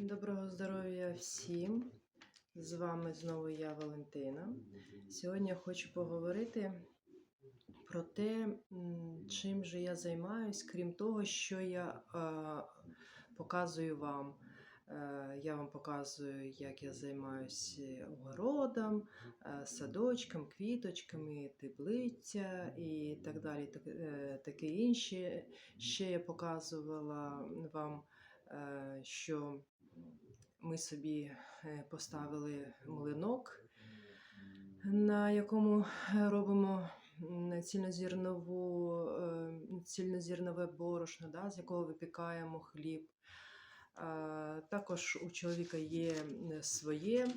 Доброго здоров'я всім! З вами знову я, Валентина. Сьогодні хочу поговорити про те, чим же я займаюсь, крім того, що я е, показую вам. Е, Я вам показую, як я займаюся огородом, е, садочком, квіточками, теплиця і так далі, е, таке інше. Ще я показувала вам, що ми собі е, поставили млинок, на якому е, робимо цільнозірнову, е, цільнозірнове борошно, да, з якого випікаємо хліб. Також у чоловіка є своє,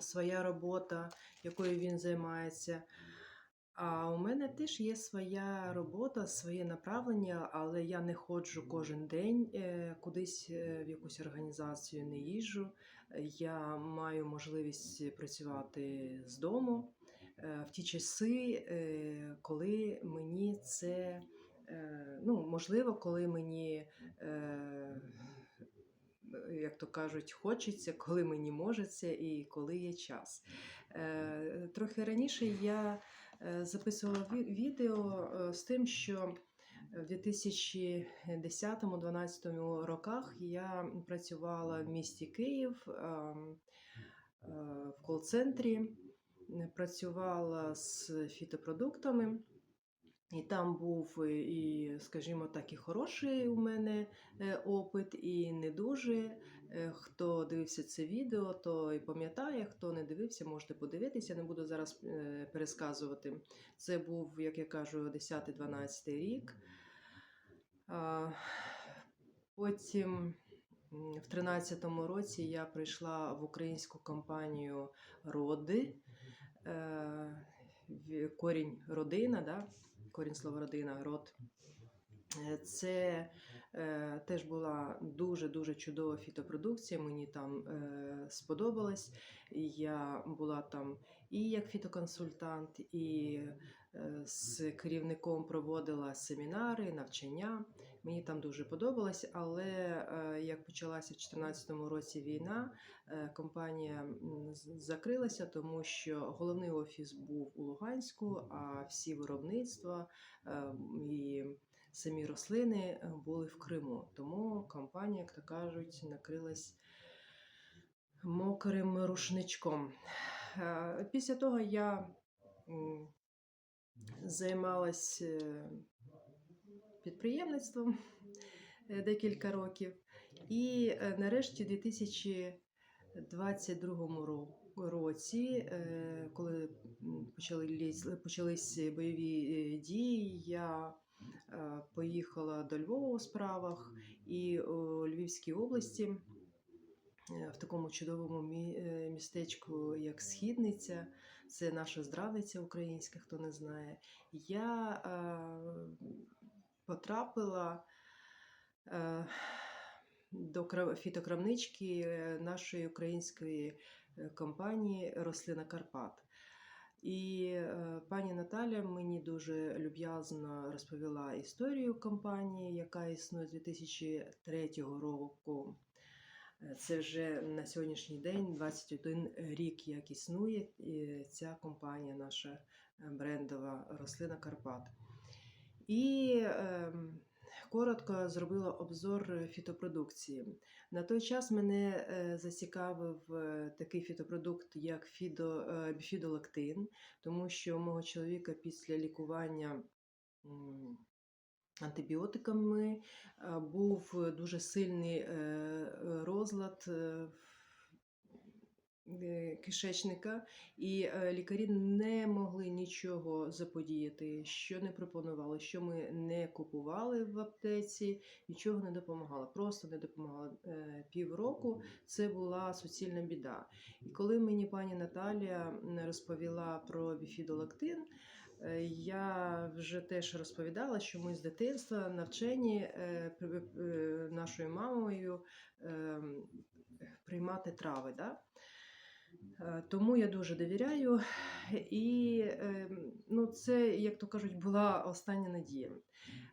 своя робота, якою він займається. А у мене теж є своя робота, своє направлення, але я не ходжу кожен день е, кудись е, в якусь організацію, не їжджу. Я маю можливість працювати з дому е, в ті часи, коли мені це ну, можливо, коли мені. Як то кажуть, хочеться, коли мені можеться і коли є час. Трохи раніше я записувала відео е, з тим, що в 2010-2012 роках я працювала в місті Київ ем, е, в кол-центрі, е, працювала з фітопродуктами. І там був е, і, скажімо так, і хороший у мене е, опит, і не дуже. Е, Хто дивився це відео, то і пам'ятає, хто не дивився, можете подивитися. Не буду зараз е, пересказувати. Це був, як я кажу, 10-12 рік. Потім в 13-му році я прийшла в українську компанію Роди. Е, Корінь родина, да? корінь слова родина, род. Е, Це е, теж була дуже-дуже чудова фітопродукція. Мені там е, сподобалось. Я була там і як фітоконсультант, і е, з керівником проводила семінари, навчання. Мені там дуже подобалось, але е, як почалася в 2014 році війна, е, компанія закрилася, тому що головний офіс був у Луганську, а всі виробництва е, і самі рослини е, були в Криму. Тому компанія, як то кажуть, накрилась мокрим рушничком. Е, Після того я м, займалась е, підприємництвом декілька років. І нарешті в 2022 році, коли почались, бойові дії, я поїхала до Львова у справах і у Львівській області. е, В такому чудовому е, містечку, як Східниця, це наша здравниця українська, хто не знає. Я е, потрапила е, до кра- фітокрамнички е, нашої української е, компанії Рослина Карпат. І е, пані Наталя мені дуже люб'язно розповіла історію компанії, яка існує з 2003 року. Е, Це вже на сьогоднішній день 21 рік, як існує ця компанія, наша е, брендова рослина Карпат. І ем, коротко зробила обзор фітопродукції. На той час мене е, зацікавив е, такий фітопродукт, як фідо, е, біфідолактин, тому що у мого чоловіка після лікування антибіотиками е, був дуже сильний розлад розлад. Е, Кишечника, і е, лікарі не могли нічого заподіяти, що не пропонували, що ми не купували в аптеці, нічого не допомагало. Просто не допомагало Е, півроку. Це була суцільна біда. І коли мені пані Наталія розповіла про біфідолактин, я вже теж розповідала, що ми з дитинства навчені нашою мамою ем, приймати трави. Да? Е, Тому я дуже довіряю. І е, ну, це, як то кажуть, була остання надія.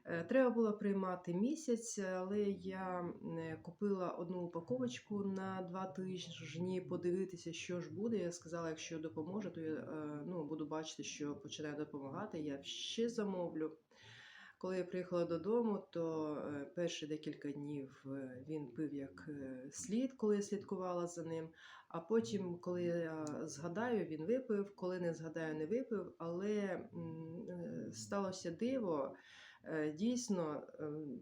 Е, Треба було приймати місяць, але я е, купила одну упаковочку на два тижні подивитися, що ж буде. Я сказала, якщо допоможе, то я ну, буду бачити, що починає допомагати. Я ще замовлю. Коли я приїхала додому, то е, перші декілька днів е, він пив як е, слід, коли я слідкувала за ним. А потім, коли я згадаю, він випив, коли не згадаю, не випив. Але сталося диво. Дійсно,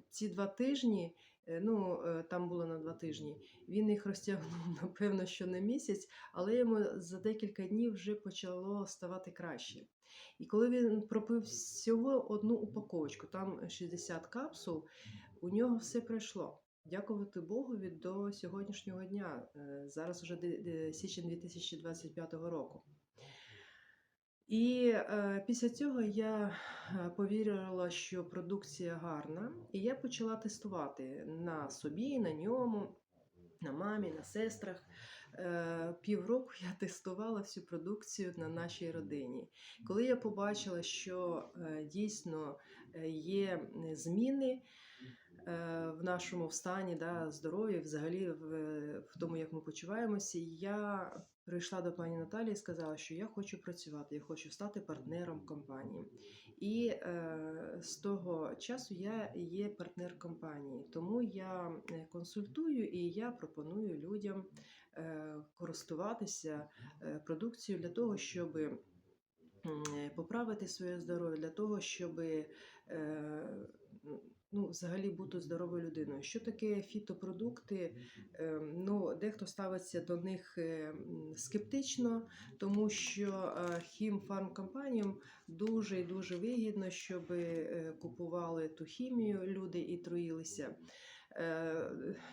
ці два тижні, ну там було на два тижні, він їх розтягнув, напевно, що на місяць, але йому за декілька днів вже почало ставати краще. І коли він пропив всього одну упаковочку, там 60 капсул, у нього все пройшло. Дякувати Богові до сьогоднішнього дня. Е, Зараз вже січень 2025 року. І е, після цього я е, повірила, що продукція гарна, і я почала тестувати на собі, на ньому, на мамі, на сестрах. Е, півроку я тестувала всю продукцію на нашій родині. Коли я побачила, що е, дійсно е, є зміни в нашому стані, да, здоров'я, взагалі в, в тому, як ми почуваємося, я прийшла до пані Наталії і сказала, що я хочу працювати, я хочу стати партнером компанії. І е, з того часу я є партнер компанії, тому я консультую і я пропоную людям користуватися е, продукцією для того, щоб е, поправити своє здоров'я, для того, щоб е, ну, взагалі бути здоровою людиною. Що таке фітопродукти? Е, Ну, дехто ставиться до них е, скептично, тому що е, хімфармкомпаніям дуже і дуже вигідно, щоб е, купували ту хімію люди і труїлися. Е,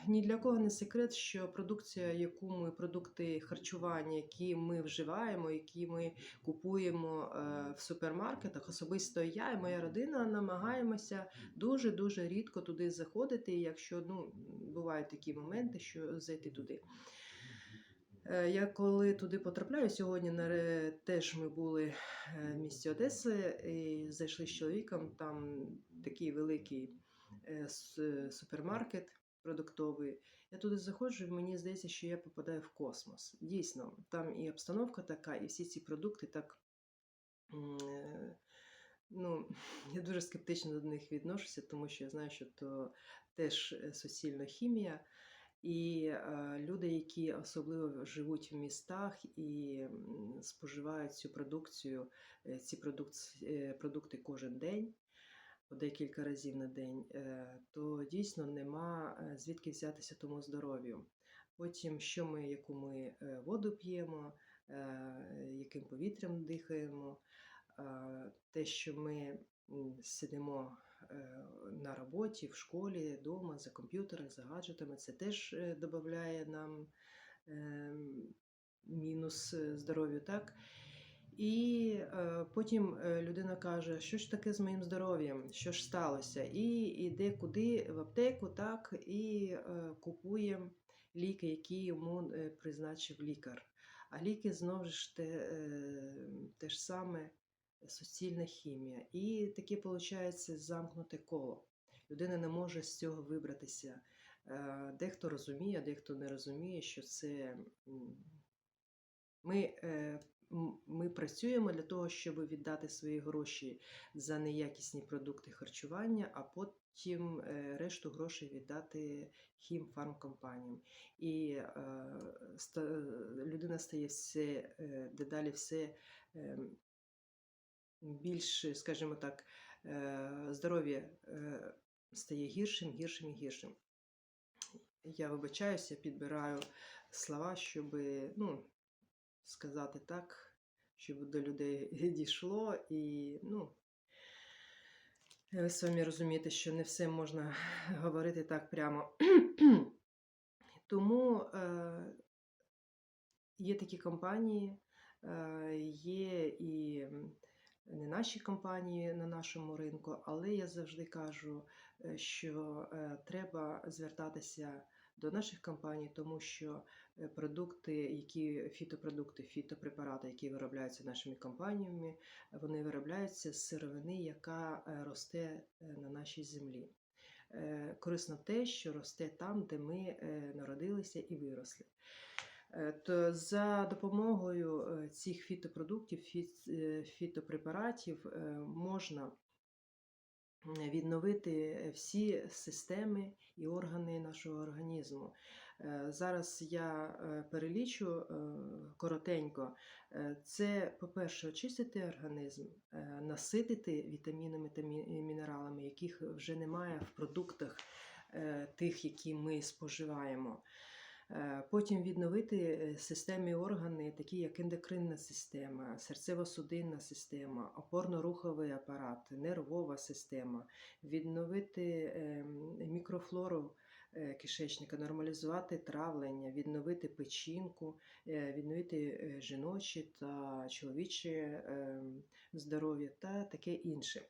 Ні для кого не секрет, що продукція, яку ми продукти харчування, які ми вживаємо, які ми купуємо е, в супермаркетах, особисто я і моя родина намагаємося дуже дуже рідко туди заходити, якщо ну бувають такі моменти, що зайти туди. Е, Я коли туди потрапляю, сьогодні теж ми були в місті Одеси і зайшли з чоловіком. Там такий великий супермаркет продуктовий. Я туди заходжу, і мені здається, що я попадаю в космос. Дійсно, там і обстановка така, і всі ці продукти так. е, Ну, я дуже скептично до них відношуся, тому що я знаю, що то теж суцільна хімія. І е, люди, які особливо живуть в містах і споживають цю продукцію, ці е, продукти кожен день, декілька разів на день, е, то дійсно нема е, звідки взятися тому здоров'ю. Потім, що ми, яку ми е, воду п'ємо, яким повітрям дихаємо, те, що ми сидимо на роботі, в школі, вдома, за комп'ютером, за гаджетами, це теж додає нам е, мінус здоров'ю, так? І е, потім е, людина каже, що ж таке з моїм здоров'ям, що ж сталося, і йде куди в аптеку, так, і е, купує ліки, які йому призначив лікар. А ліки знову ж те, те ж саме суцільна хімія. І таке виходить замкнуте коло. Людина не може з цього вибратися. Дехто розуміє, дехто не розуміє, що це ми, ми працюємо для того, щоб віддати свої гроші за неякісні продукти харчування, а потім е, решту грошей віддати хімфармкомпаніям. І е, людина стає все е, дедалі все е, більш, скажімо так, здоров'я стає гіршим, гіршим і гіршим. Я вибачаюся, підбираю слова, щоб ну, сказати так, щоб до людей дійшло. І ну, ви самі розумієте, що не все можна говорити так прямо. Тому е, є такі компанії, е, є і не наші компанії на нашому ринку, але я завжди кажу, е, що е, треба звертатися до наших компаній, тому що е, продукти, які фітопродукти, фітопрепарати, які виробляються нашими компаніями, вони виробляються з сировини, яка е, росте е, на нашій землі. Е, Корисно те, що росте там, де ми народилися і виросли. То за допомогою цих фітопродуктів, фітопрепаратів можна відновити всі системи і органи нашого організму. Е, Зараз я е, перелічу е, коротенько. Е, Це, по-перше, очистити організм, е, наситити вітамінами та мінералами, яких вже немає в продуктах е, тих, які ми споживаємо. Е, Потім відновити е, системи органи, такі як ендокринна система, серцево-судинна система, опорно-руховий апарат, нервова система, відновити ем, мікрофлору е, кишечника, нормалізувати травлення, відновити печінку, відновити жіноче та чоловіче ем, здоров'я та таке інше.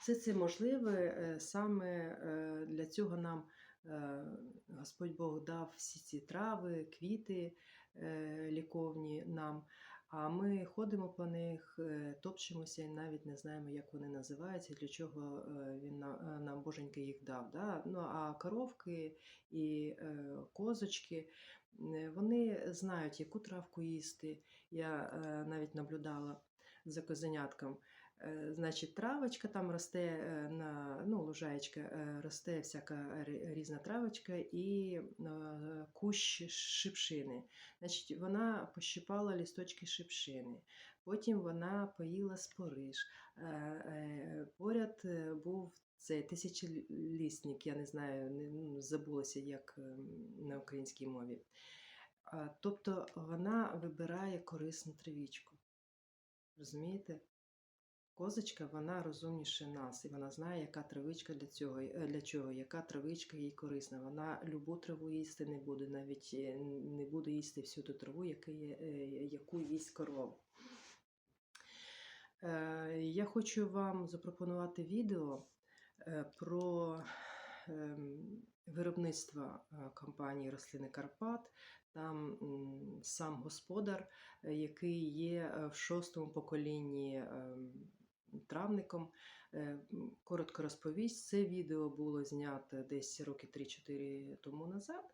Все це можливе саме для цього нам Господь Бог дав всі ці трави, квіти е, ліковні нам. А ми ходимо по них, е, топчемося і навіть не знаємо, як вони називаються, для чого е, він е, нам боженьки їх дав. Да? Ну, а коровки і е, козочки, е, вони знають, яку травку їсти. Я е, навіть наблюдала за козенятком. Е, Значить, травочка там росте е, на ну, лужаєчка, е, росте всяка різна травочка і кущ шипшини. Значить, вона пощипала лісточки шипшини. Потім вона поїла спориш. Е, е, Поряд е, був цей тисячолісник, я не знаю, не, ну, забулося, як на українській мові. Тобто вона вибирає корисну травічку. Розумієте? Козочка, вона розумніше нас, і вона знає, яка травичка для цього, е, для чого, яка травичка їй корисна. Вона любу траву їсти не буде, навіть е, не буде їсти всю ту траву, е, яку їсть корова. Я хочу вам запропонувати відео про ем, виробництво компанії Рослини Карпат. Там сам господар, який є в шостому поколінні ем, травником. Е, Коротко розповість. Це відео було знято десь роки 3-4 тому назад,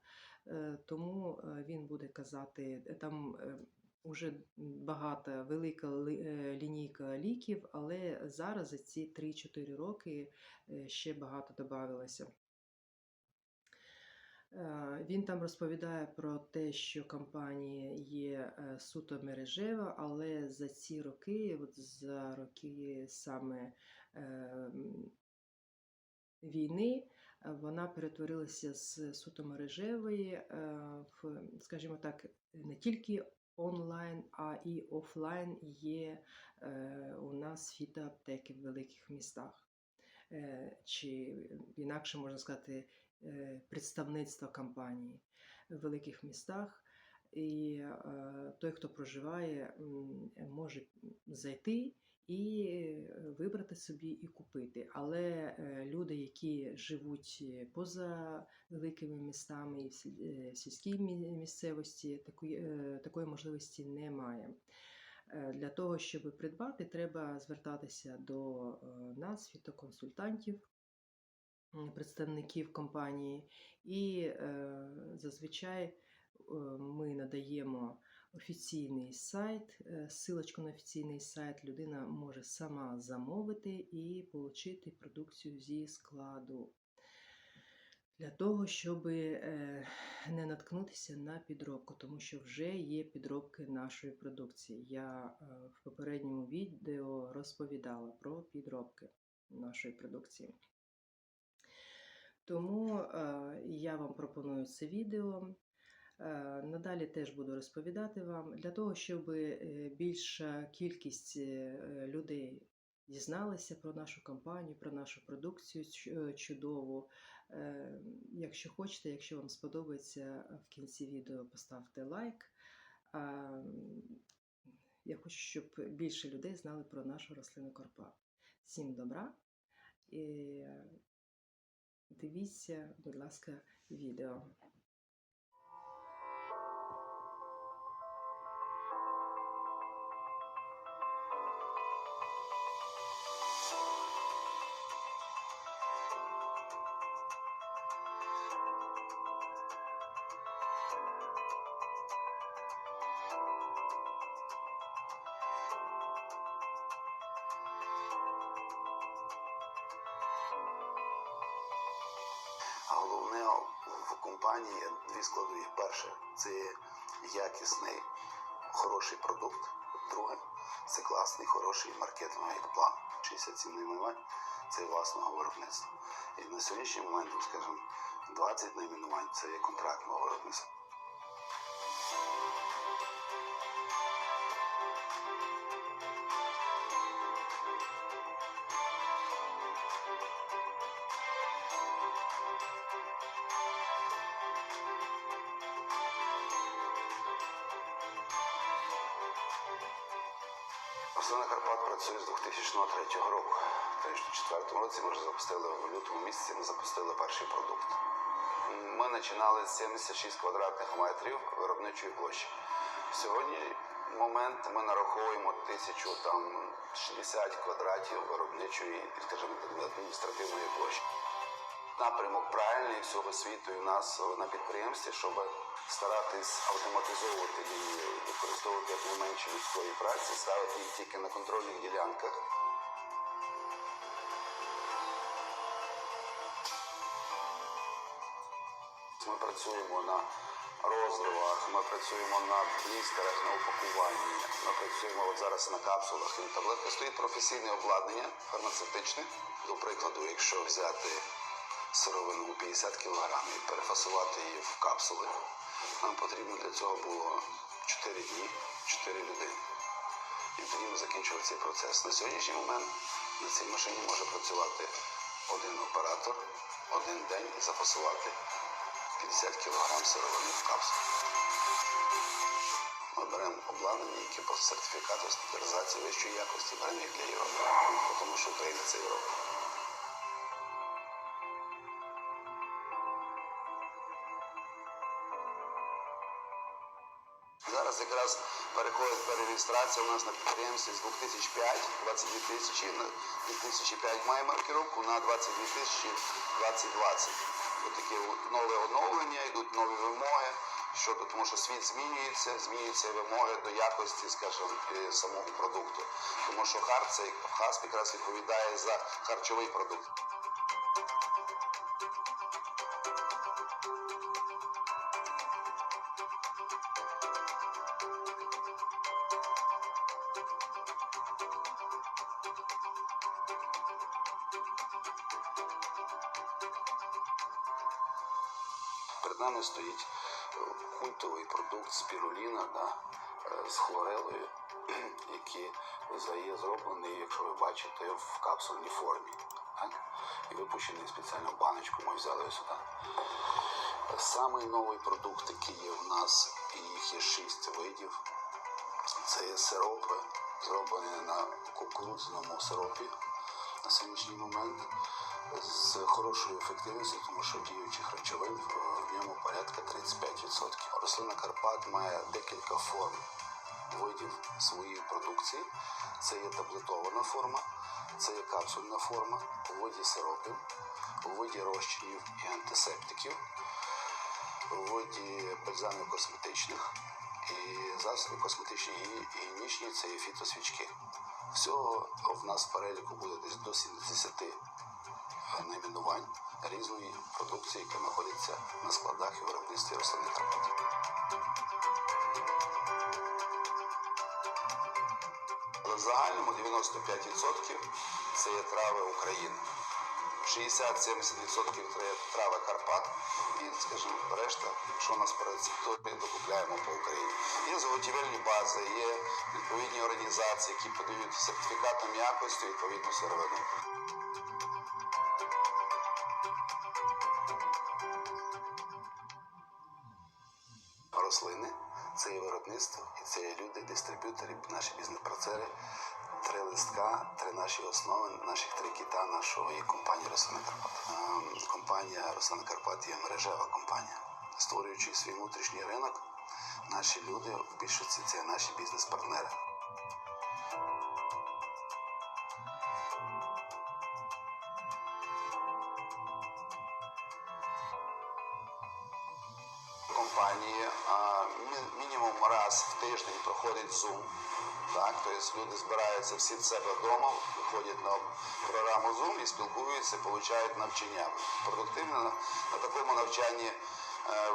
е, тому е, він буде казати, там вже багата велика лінійка ліків, але зараз за ці 3-4 роки ще багато додавалося. Е, Він там розповідає про те, що компанія є е, суто мережева, але за ці роки, от за роки саме е, війни, вона перетворилася з суто мережевої в, скажімо так, не тільки онлайн, а і офлайн є у нас фітоаптеки в великих містах. Чи інакше можна сказати, представництва компанії в великих містах. І е, той, хто проживає, може зайти і вибрати собі і купити. Але люди, які живуть поза великими містами і в е, сільській місцевості, такої, е, такої можливості немає. Е, Для того, щоб придбати, треба звертатися до нас, фітоконсультантів, представників компанії, і е, зазвичай е, ми надаємо офіційний сайт, е, ссылочку на офіційний сайт. Людина може сама замовити і отримати продукцію зі складу. Для того, щоб не наткнутися на підробку, тому що вже є підробки нашої продукції. Я е, в попередньому відео розповідала про підробки нашої продукції. Тому е, я вам пропоную це відео. Е, Надалі теж буду розповідати вам для того, щоб е, більша кількість людей дізналися про нашу компанію, про нашу продукцію чудову. Якщо хочете, якщо вам сподобається в кінці відео, поставте лайк. Я хочу, щоб більше людей знали про нашу рослину Карпат. Всім добра дивіться, будь ласка, відео. Головне в компанії дві складові. Перше це якісний хороший продукт. Друге це класний хороший маркетинговий план. 67 найменувань це власного виробництва. І на сьогоднішній момент, скажімо, 20 найменувань це є контрактного виробництва. Рослина Карпат працює з 2003 року. В 2004 році ми вже запустили в лютому місяці. Ми запустили перший продукт. Ми починали з 76 квадратних метрів виробничої площі. Сьогодні момент ми нараховуємо тисячу там 60 квадратів виробничої, скажімо, адміністративної площі. Напрямок правильний всього світу і в нас на підприємстві, щоб старатись автоматизовувати лінію, використовувати якнайменше людської праці, ставити їх тільки на контрольних ділянках. Ми працюємо на розливах, ми працюємо на блістерах, на упакуванні, ми працюємо от зараз на капсулах і на таблетках. Стоїть професійне обладнання фармацевтичне. До прикладу, якщо взяти сировину 50 кг і перефасувати її в капсули, нам потрібно для цього було 4 дні, 4 людини. І тоді ми закінчили цей процес. На сьогоднішній момент на цій машині може працювати один оператор, один день запасувати 50 кг сировини в капсулу. Ми беремо обладнання, яке по сертифікату стандартизації вищої якості беремо їх для Європи, тому що Україна це Європа. Переходить перереєстрація у нас на підприємстві з 2005, 22 тисячі, 2005 має маркировку на 22 тисячі 2020. Ось таке от нове оновлення, йдуть нові вимоги, щодо, тому що світ змінюється, змінюються вимоги до якості, скажімо, е, самого продукту. Тому що хар цей хасп якраз відповідає за харчовий продукт. Перед нами стоїть е, культовий продукт спіруліна да, е, з хлорелою, який є зроблений, якщо ви бачите, в капсульній формі. Так? І випущений спеціально баночку ми взяли його сюди. Самий новий продукт, який є в нас, і їх є шість видів. Це є сиропи, зроблені на кукурудзяному сиропі на сьогоднішній момент з хорошою ефективністю, тому що діючих речовин в ньому порядка 35%. Рослина Карпат має декілька форм видів своєї продукції. Це є таблетована форма, це є капсульна форма у виді сиропів, у виді розчинів і антисептиків, у виді бальзамів косметичних і засобів косметичні гігієнічні це є фітосвічки. Всього в нас в переліку буде десь до 70 найменувань різної продукції, яка знаходиться на складах і виробництві рослинних Карпат. Але в загальному 95% це є трави України. 60-70% це трави Карпат. І, скажімо, решта, що у нас то ми докупляємо по Україні. Є заготівельні бази, є відповідні організації, які подають сертифікатом якості відповідну сировину. Дистриб'ютори, наші бізнес-процери. Три листка, три наші основи, наших три кита нашої компанії Росана Карпат. Ем, Компанія Росана Карпат є мережева компанія. Створюючи свій внутрішній ринок, наші люди більшості це наші бізнес-партнери. Мінімум раз в тиждень проходить Zoom. Так, тобто люди збираються всі в себе вдома, виходять на програму Zoom і спілкуються, получають навчання. Продуктивно на, такому навчанні е,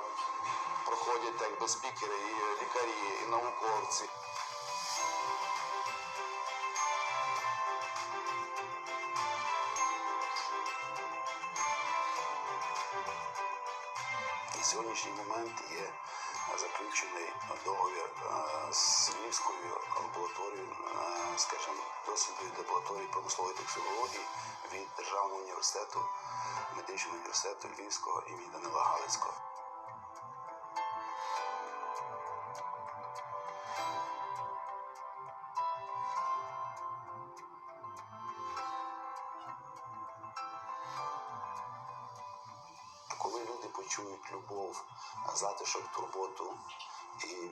проходять так спікери, і лікарі, і науковці. На сьогоднішній момент є заключений договір е, з Львівською амбулаторією, е, скажімо, досвідної лабораторії промислової токсикології від Державного університету, медичного університету Львівського імені Данила Галицького. Любов, затишок, турботу і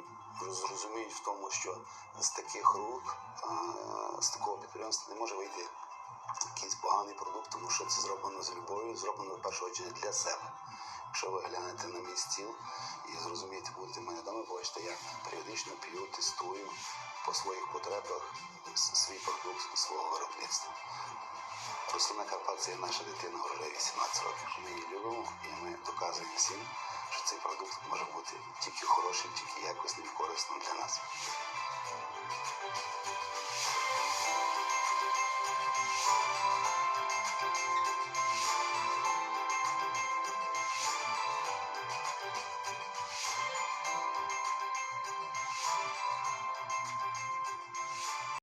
зрозуміють в тому, що з таких рук, е, з такого підприємства не може вийти якийсь поганий продукт, тому що це зроблено з любов'ю, зроблено в першу чергу для себе. Якщо ви глянете на мій стіл і зрозумієте, будете мене вдома, бачите, я періодично п'ю, тестую по своїх потребах свій продукт свого виробництва. Руслана Карпат наша дитина вже 18 років. Ми її любимо і ми доказуємо всім, що цей продукт може бути тільки хорошим, тільки якісним, корисним для нас.